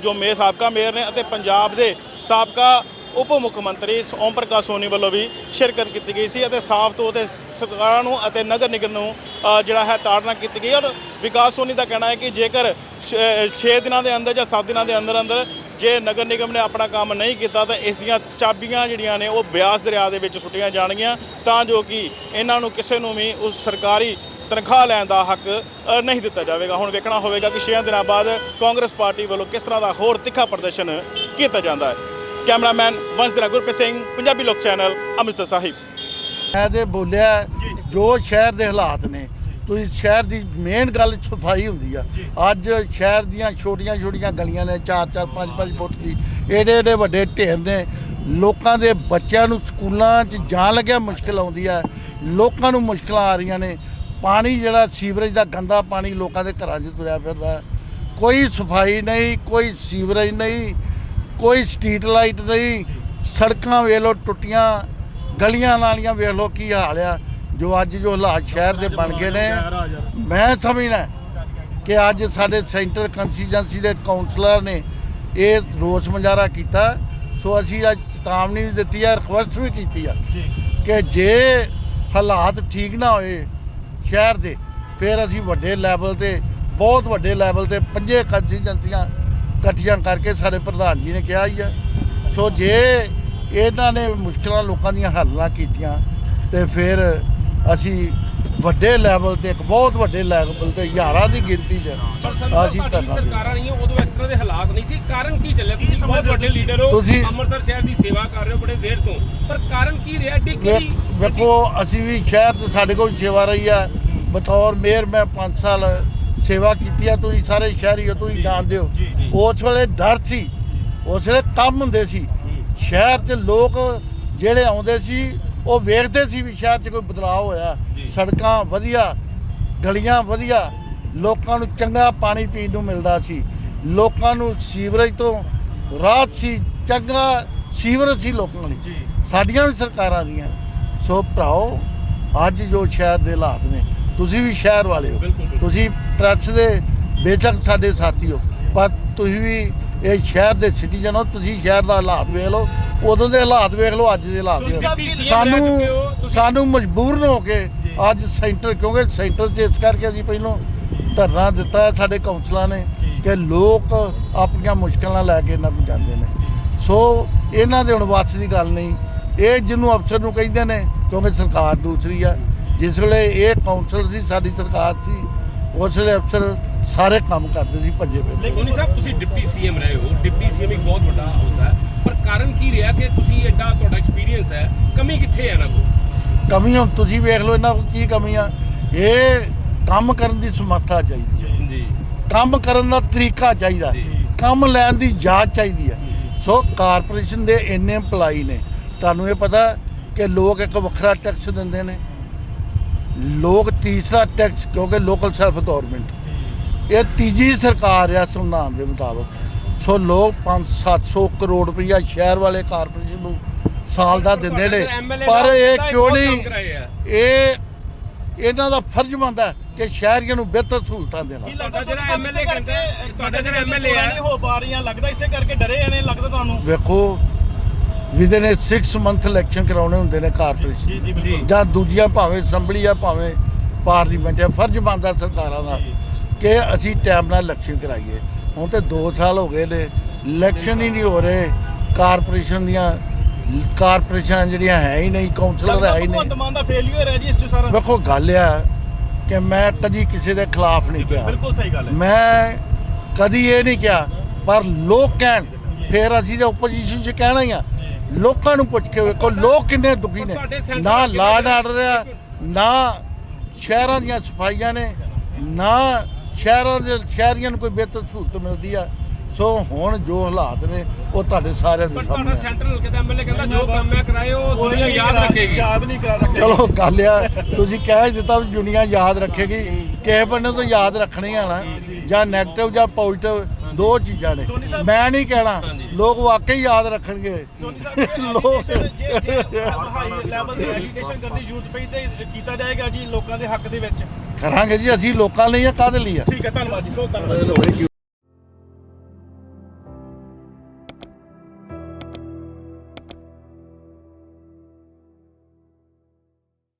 ਜੋ ਮੇਅਰ ਸਾਬਕਾ ਮੇਅਰ ਨੇ ਅਤੇ ਪੰਜਾਬ ਦੇ ਸਾਬਕਾ ਉਪ ਮੁੱਖ ਮੰਤਰੀ ਓਮ ਪ੍ਰਕਾਸ਼ ਸੋਨੀ ਵੱਲੋਂ ਵੀ ਸ਼ਿਰਕਤ ਕੀਤੀ ਗਈ ਸੀ ਅਤੇ ਸਾਫ਼ ਤੌਰ ਤੇ ਸਰਕਾਰਾਂ ਨੂੰ ਅਤੇ ਨਗਰ ਨਿਗਮ ਨੂੰ ਜਿਹੜਾ ਹੈ ਤਾੜਨਾ ਕੀਤੀ ਗਈ। ਔਰ ਵਿਕਾਸ ਸੋਨੀ ਦਾ ਕਹਿਣਾ ਹੈ ਕਿ ਜੇਕਰ 6 ਦਿਨਾਂ ਦੇ ਅੰਦਰ ਜਾਂ 7 ਦਿਨਾਂ ਦੇ ਅੰਦਰ ਅੰਦਰ ਜੇ ਨਗਰ ਨਿਗਮ ਨੇ ਆਪਣਾ ਕੰਮ ਨਹੀਂ ਕੀਤਾ ਤਾਂ ਇਸ ਦੀਆਂ ਚਾਬੀਆਂ ਜਿਹੜੀਆਂ ਨੇ ਉਹ ਬਿਆਸ ਦਰਿਆ ਦੇ ਵਿੱਚ ਸੁੱਟੀਆਂ ਜਾਣਗੀਆਂ, ਤਾਂ ਜੋ ਕਿ ਇਹਨਾਂ ਨੂੰ ਕਿਸੇ ਨੂੰ ਵੀ ਉਸ ਸਰਕਾਰੀ ਤਨਖਾਹ ਲੈਣ ਦਾ ਹੱਕ ਨਹੀਂ ਦਿੱਤਾ ਜਾਵੇਗਾ। ਹੁਣ ਵੇਖਣਾ ਹੋਵੇਗਾ ਕਿ 6 ਦਿਨਾਂ ਬਾਅਦ ਕਾਂਗਰਸ ਪਾਰਟੀ ਵੱਲੋਂ ਕਿਸ ਤਰ੍ਹਾਂ ਦਾ ਹੋਰ ਤਿੱਖਾ ਪ੍ਰਦਰਸ਼ਨ ਕੀਤਾ ਜਾਂਦਾ ਹੈ। ਕੈਮਰਾਮੈਨ ਵੰਸ਼ ਦਿਨਾ ਗੁਰਪ੍ਰੀਤ ਸਿੰਘ ਪੰਜਾਬੀ ਲੋਕ ਚੈਨਲ ਅੰਮ੍ਰਿਤਸਰ ਸਾਹਿਬ। ਮੈਂ ਤੇ ਬੋਲਿਆ ਜੋ। ਸ਼ਹਿਰ ਦੇ ਹਾਲਾਤ ਨੇ ਤੁਸੀਂ ਸ਼ਹਿਰ ਦੀ ਮੇਨ ਗੱਲ ਸਫ਼ਾਈ ਹੁੰਦੀ ਆ। ਅੱਜ ਸ਼ਹਿਰ ਦੀਆਂ ਛੋਟੀਆਂ ਛੋਟੀਆਂ ਗਲੀਆਂ ਨੇ 4 4 5 5 ਫੁੱਟ ਦੀ। ਏਡੇ ਏਡੇ ਵੱਡੇ ਢੇਰ ਨੇ। ਲੋਕਾਂ ਦੇ ਬੱਚਿਆਂ ਨੂੰ ਸਕੂਲਾਂ 'ਚ ਜਾਣ ਲੱਗਿਆ ਮੁਸ਼ਕਲ ਆਉਂਦੀ ਆ। ਲੋਕਾਂ ਨੂੰ ਮੁਸ਼ਕਲਾਂ ਆ ਰਹੀਆਂ ਨੇ। ਪਾਣੀ ਜਿਹੜਾ ਸੀਵਰੇਜ ਦਾ ਗੰਦਾ ਪਾਣੀ ਲੋਕਾਂ ਦੇ ਘਰਾਂ 'ਚ ਤੁਰਿਆ ਫਿਰਦਾ ਕੋਈ ਸਫ਼ਾਈ ਨਹੀਂ ਕੋਈ ਸੀਵਰੇਜ ਨਹੀਂ ਕੋਈ ਸਟਰੀਟ ਲਾਈਟ ਨਹੀਂ ਸੜਕਾਂ ਵੇਖ ਲਓ ਟੁੱਟੀਆਂ ਗਲੀਆਂ ਨਾਲੀਆਂ ਵੇਖ ਲਓ ਕੀ ਹਾਲ ਆ। ਜੋ ਅੱਜ ਜੋ ਹਾਲਾਤ ਸ਼ਹਿਰ ਦੇ ਬਣ ਗਏ ਨੇ ਮੈਂ ਸਮਝਣਾ ਕਿ ਅੱਜ ਸਾਡੇ ਸੈਂਟਰ ਕੰਸਟੀਚੁਐਂਸੀ ਦੇ ਕਾਉਂਸਲਰ ਨੇ ਇਹ ਰੋਸ ਮੁਜ਼ਾਹਰਾ ਕੀਤਾ। ਸੋ ਅਸੀਂ ਅੱਜ ਚੇਤਾਵਨੀ ਵੀ ਦਿੱਤੀ ਹੈ ਰਿਕੁਐਸਟ ਵੀ ਕੀਤੀ ਆ ਕਿ ਜੇ ਹਾਲਾਤ ਠੀਕ ਨਾ ਹੋਏ ਸ਼ਹਿਰ ਦੇ, ਫਿਰ ਅਸੀਂ ਵੱਡੇ ਲੈਵਲ ਤੇ, ਬਹੁਤ ਵੱਡੇ ਲੈਵਲ ਤੇ ਪੰਜੇ ਕੰਸਟੀਚੁਐਂਸੀਆਂ ਇਕੱਠੀਆਂ ਕਰਕੇ ਸਾਡੇ ਪ੍ਰਧਾਨ ਜੀ ਨੇ ਕਿਹਾ ਹੀ ਆ। ਸੋ ਜੇ ਇਹਨਾਂ ਨੇ ਮੁਸ਼ਕਲਾਂ ਲੋਕਾਂ ਦੀਆਂ ਹੱਲ ਨਾ ਕੀਤੀਆਂ, ਤੇ ਫਿਰ ਅਸੀਂ ਵੱਡੇ ਲੈਵਲ ਤੇ ਇੱਕ ਬਹੁਤ ਵੱਡੇ ਲੈਵਲ ਤੇ ਹਜ਼ਾਰਾਂ ਦੀ ਗਿਣਤੀ 'ਚ ਅਸੀਂ ਧਰਨਾ ਸਰਕਾਰਾਂ ਨਹੀਂ ਉਦੋਂ ਇਸ ਤਰ੍ਹਾਂ ਦੇ ਹਾਲਾਤ ਨਹੀਂ ਸੀ। ਕਾਰਨ ਕੀ ਚੱਲਿਆ? ਤੁਸੀਂ ਬਹੁਤ ਵੱਡੇ ਲੀਡਰ ਹੋ ਤੁਸੀਂ- ਅੰਮ੍ਰਿਤਸਰ ਸ਼ਹਿਰ ਦੀ ਸੇਵਾ ਕਰ ਰਹੇ ਹੋ ਬੜੇ ਦੇਰ ਤੋਂ। ਪਰ ਕਾਰਨ ਕੀ ਰਿਹਾ? ਕਿਹੜੀ ਵੇਖੋ ਅਸੀਂ ਵੀ ਸ਼ਹਿਰ 'ਚ ਸਾਡੇ ਕੋਲ ਸੇਵਾ ਰਹੀ ਆ। ਬਤੌਰ ਮੇਅਰ ਮੈਂ 5 ਸਾਲ ਸੇਵਾ ਕੀਤੀ ਆ ਤੁਸੀਂ ਸਾਰੇ ਸ਼ਹਿਰੀ ਹੋ ਤੁਸੀਂ ਜਾਣਦੇ ਹੋ। ਉਸ ਵੇਲੇ ਡਰ ਸੀ ਉਸ ਵੇਲੇ ਕੰਮ ਹੁੰਦੇ ਸੀ। ਸ਼ਹਿਰ 'ਚ ਲੋਕ ਜਿਹੜੇ ਆਉਂਦੇ ਸੀ ਉਹ ਵੇਖਦੇ ਸੀ ਵੀ ਸ਼ਹਿਰ 'ਚ ਕੋਈ ਬਦਲਾਅ ਹੋਇਆ। ਸੜਕਾਂ ਵਧੀਆ ਗਲੀਆਂ ਵਧੀਆ ਲੋਕਾਂ ਨੂੰ ਚੰਗਾ ਪਾਣੀ ਪੀਣ ਨੂੰ ਮਿਲਦਾ ਸੀ। ਲੋਕਾਂ ਨੂੰ ਸੀਵਰੇਜ ਤੋਂ ਰਾਹਤ ਸੀ ਚੰਗਾ ਸੀਵਰੇਜ ਸੀ ਲੋਕਾਂ ਲਈ। ਸਾਡੀਆਂ ਵੀ ਸਰਕਾਰਾਂ ਦੀਆਂ ਸੋ ਭਰਾਓ ਅੱਜ ਜੋ ਸ਼ਹਿਰ ਦੇ ਹਾਲਾਤ ਨੇ ਤੁਸੀਂ ਵੀ ਸ਼ਹਿਰ ਵਾਲੇ ਹੋ। ਤੁਸੀਂ ਪ੍ਰੈਸ ਦੇ ਬੇਸ਼ੱਕ ਸਾਡੇ ਸਾਥੀ ਹੋ। ਪਰ ਤੁਸੀਂ ਵੀ ਇਹ ਸ਼ਹਿਰ ਦੇ ਸਿਟੀਜ਼ਨ ਹੋ ਤੁਸੀਂ ਸ਼ਹਿਰ ਦਾ ਹਾਲਾਤ ਵੇਖ ਲਓ। ਉਦੋਂ ਦੇ ਹਾਲਾਤ ਵੇਖ ਲਓ ਅੱਜ ਦੇ ਹਾਲਾਤ ਵੇਖ ਸਾਨੂੰ ਸਾਨੂੰ ਮਜਬੂਰਨ ਹੋ ਕੇ ਅੱਜ ਸੈਂਟਰ ਕਿਉਂਕਿ ਸੈਂਟਰ 'ਚ ਇਸ ਕਰਕੇ ਅਸੀਂ ਪਹਿਲੋਂ ਧਰਨਾ ਦਿੱਤਾ ਹੈ ਸਾਡੇ ਕਾਉਂਸਲਰਾਂ ਨੇ ਕਿ ਲੋਕ ਆਪਣੀਆਂ ਮੁਸ਼ਕਲਾਂ ਲੈ ਕੇ ਇਹਨਾਂ ਕੋਲ ਜਾਂਦੇ ਨੇ। ਸੋ ਇਹਨਾਂ ਦੇ ਹੁਣ ਵੱਸ ਦੀ ਗੱਲ ਨਹੀਂ। ਇਹ ਜਿਹਨੂੰ ਅਫਸਰ ਨੂੰ ਕਹਿੰਦੇ ਨੇ ਕਿਉਂਕਿ ਸਰਕਾਰ ਦੂਸਰੀ ਆ ਜਿਸ ਵੇਲੇ ਇਹ ਕਾਉਂਸਲ ਸੀ ਸਾਡੀ ਸਰਕਾਰ ਸੀ ਉਸ ਵੇਲੇ ਅਫਸਰ ਸਾਰੇ ਕੰਮ ਕਰਦੇ ਸੀ ਭੱਜੇ ਪਏ ਸੋਨੀ ਸਾਹਿਬ ਤੁਸੀਂ ਡਿਪਟੀ ਸੀਐਮ ਰਹੇ ਹੋ। ਡਿਪਟੀ ਸੀਐਮ ਇੱਕ ਬਹੁਤ ਵੱਡਾ ਹੁੰਦਾ ਹੈ। ਪਰ ਕਾਰਨ ਕੀ ਰਿਹਾ ਕਿ ਤੁਸੀਂ ਐਡਾ ਤੁਹਾਡਾ ਐਕਸਪੀਰੀਅੰਸ ਹੈ? ਕਮੀ ਕਿੱਥੇ ਹੈ ਨਾ ਕੋ ਕਮੀ ਹੁਣ ਤੁਸੀਂ ਵੇਖ ਲਓ ਇਹਨਾਂ ਕੋਲ ਕੀ ਕਮੀਆਂ ਇਹ ਕੰਮ ਕਰਨ ਦੀ ਸਮਰੱਥਾ ਚਾਹੀਦੀ ਹੈ ਜੀ। ਕੰਮ ਕਰਨ ਦਾ ਤਰੀਕਾ ਚਾਹੀਦਾ। ਕੰਮ ਲੈਣ ਦੀ ਜਾਚ ਚਾਹੀਦੀ ਹੈ ਸੋ ਕਾਰਪੋਰੇਸ਼ਨ ਦੇ ਇੰਨੇ EMPLOYE ਨੇ। ਤੁਹਾਨੂੰ ਇਹ ਪਤਾ ਕਿ ਲੋਕ ਇੱਕ ਵੱਖਰਾ ਟੈਕਸ ਦਿੰਦੇ ਨੇ। ਲੋਕ ਤੀਸਰਾ ਟੈਕਸ ਕਿਉਂਕਿ ਲੋਕਲ ਸੈਲਫ ਗਵਰਨਮੈਂਟ ਇਹ ਤੀਜੀ ਸਰਕਾਰ ਆ ਸੰਵਿਧਾਨ ਦੇ ਮੁਤਾਬਕ। ਸੋ ਲੋਕ 5-700 ਕਰੋੜ ਰੁਪਈਆ ਸ਼ਹਿਰ ਵਾਲੇ ਕਾਰਪੋਰੇਸ਼ਨ ਨੂੰ ਸਾਲ ਦਾ ਦਿੰਦੇ ਨੇ। ਪਰ ਇਹ ਕਿਉਂ ਨਹੀਂ? ਇਹ ਇਹਨਾਂ ਦਾ ਫਰਜ਼ ਬਣਦਾ ਕਿ ਸ਼ਹਿਰੀਆਂ ਨੂੰ ਬਿਹਤਰ ਸਹੂਲਤਾਂ ਦੇਣਾ। ਤੁਹਾਡਾ ਜਿਹੜਾ ਐਮਐਲਏ ਕਹਿੰਦਾ ਤੁਹਾਡਾ ਜਿਹੜਾ ਐਮਐਲਏ ਹੈ ਹੋ ਪਾ ਰਹੀਆਂ ਲੱਗਦਾ ਇਸੇ ਕਰਕੇ ਡਰੇ ਨੇ ਲੱਗਦਾ ਤੁਹਾਨੂੰ। ਵੇਖੋ ਵਿਦਨ ਇਹ 6 ਮੰਥ ਇਲੈਕਸ਼ਨ ਕਰਾਉਣੇ ਹੁੰਦੇ ਨੇ ਕਾਰਪੋਰੇਸ਼ਨ। ਜਾਂ ਦੂਜੀਆਂ ਭਾਵੇਂ ਅਸੈਂਬਲੀ ਆ ਭਾਵੇਂ ਪਾਰਲੀਮੈਂਟ ਆ ਫਰਜ਼ ਬਣਦਾ ਸਰਕਾਰਾਂ ਦਾ। ਕਿ ਅਸੀਂ ਟਾਈਮ ਨਾਲ ਇਲੈਕਸ਼ਨ ਕਰਾਈਏ। ਹੁਣ ਤੇ 2 ਸਾਲ ਹੋ ਗਏ ਨੇ ਇਲੈਕਸ਼ਨ ਹੀ ਨਹੀਂ ਹੋ ਰਹੇ। ਕਾਰਪੋਰੇਸ਼ਨ ਦੀਆਂ ਕਾਰਪੋਰੇਸ਼ਨਾਂ ਜਿਹੜੀਆਂ ਹੈ ਹੀ ਨਹੀਂ ਕਾਉਂਸਲਰ ਹੈ ਹੀ ਨਹੀਂ। ਮਾਨ ਦਾ ਫੇਲਿਅਰ ਹੈ ਜੀ ਇਸ ਚ ਸਾਰਾ। ਵੇਖੋ ਗੱਲ ਆ ਕਿ ਮੈਂ ਕਦੀ ਕਿਸੇ ਦੇ ਖਿਲਾਫ ਨਹੀਂ ਕਿਹਾ। ਬਿਲਕੁਲ ਸਹੀ ਗੱਲ ਹੈ। ਮੈਂ ਕਦੀ ਇਹ ਨਹੀਂ ਕਿਹਾ ਪਰ ਲੋਕ ਕਹਿਣ ਫਿਰ ਅਸੀਂ ਤੇ ਆਪੋਜੀਸ਼ਨ 'ਚ ਕਹਿਣਾ ਹੀ ਆ। ਲੋਕਾਂ ਨੂੰ ਪੁੱਛ ਕੇ ਵੇਖੋ ਲੋਕ ਕਿੰਨੇ ਦੁਖੀ ਨੇ। ਨਾ ਲਾਡ ਆਰਡਰ ਆ ਨਾ ਸ਼ਹਿਰਾਂ ਦੀਆਂ ਸਫਾਈਆਂ ਨੇ ਨਾ ਸ਼ਹਿਰਾਂ ਦੇ ਸ਼ਹਿਰੀਆਂ ਨੂੰ ਕੋਈ ਬਿਹਤਰ ਸਹੂਲਤ ਮਿਲਦੀ ਆ। ਸੋ ਹੁਣ ਜੋ ਹਾਲਾਤ ਨੇ ਉਹ ਤੁਹਾਡੇ ਸਾਰਿਆਂ ਦੇ ਸਾਹਮਣੇ ਤੁਹਾਡਾ ਸੈਂਟਰਲ ਹਲਕੇ ਐਮਐਲਏ ਕਹਿੰਦਾ ਜੋ ਕੰਮ ਮੈਂ ਕਰਾਏ ਉਹ ਦੁਨੀਆ ਯਾਦ ਰੱਖੇਗੀ। ਯਾਦ ਨਹੀਂ ਕਰਾ ਰੱਖੇ। ਚਲੋ ਗੱਲ ਆ ਤੁਸੀਂ ਕਹਿ ਦਿੱਤਾ ਦੁਨੀਆ ਯਾਦ ਰੱਖੇਗੀ। ਕਿਸੇ ਬੰਨੇ ਤੋਂ ਯਾਦ ਰੱਖਣੀ ਆ ਨਾ ਜਾਂ 네ਗੇਟਿਵ ਜਾਂ ਪੋਜ਼ਿਟਿਵ ਦੋ ਚੀਜ਼ਾਂ ਨੇ। ਮੈਂ ਨਹੀਂ ਕਹਿਣਾ ਲੋਕ ਵਾਕਈ ਯਾਦ ਰੱਖਣਗੇ। ਸੋਨੀ ਸਾਹਿਬ ਲੋਕ ਜੇ ਜੇ ਹਾਈ ਲੈਵਲ ਦੀ ਐਜੀਟੇਸ਼ਨ ਕਰਨ ਦੀ ਪਈ ਤੇ ਕੀਤਾ ਜਾਏਗਾ ਜੀ ਲੋਕਾਂ ਦੇ ਹੱਕ ਦੇ ਵਿੱਚ। ਕਰਾਂਗੇ ਜੀ, ਅਸੀਂ ਲੋਕਾਂ ਲਈ ਆ ਕਾਦੇ ਲਈ ਆ? ਠੀਕ ਹੈ, ਧੰਨਵਾਦ ਜੀ ਸੋ ਧੰਨਵਾਦ।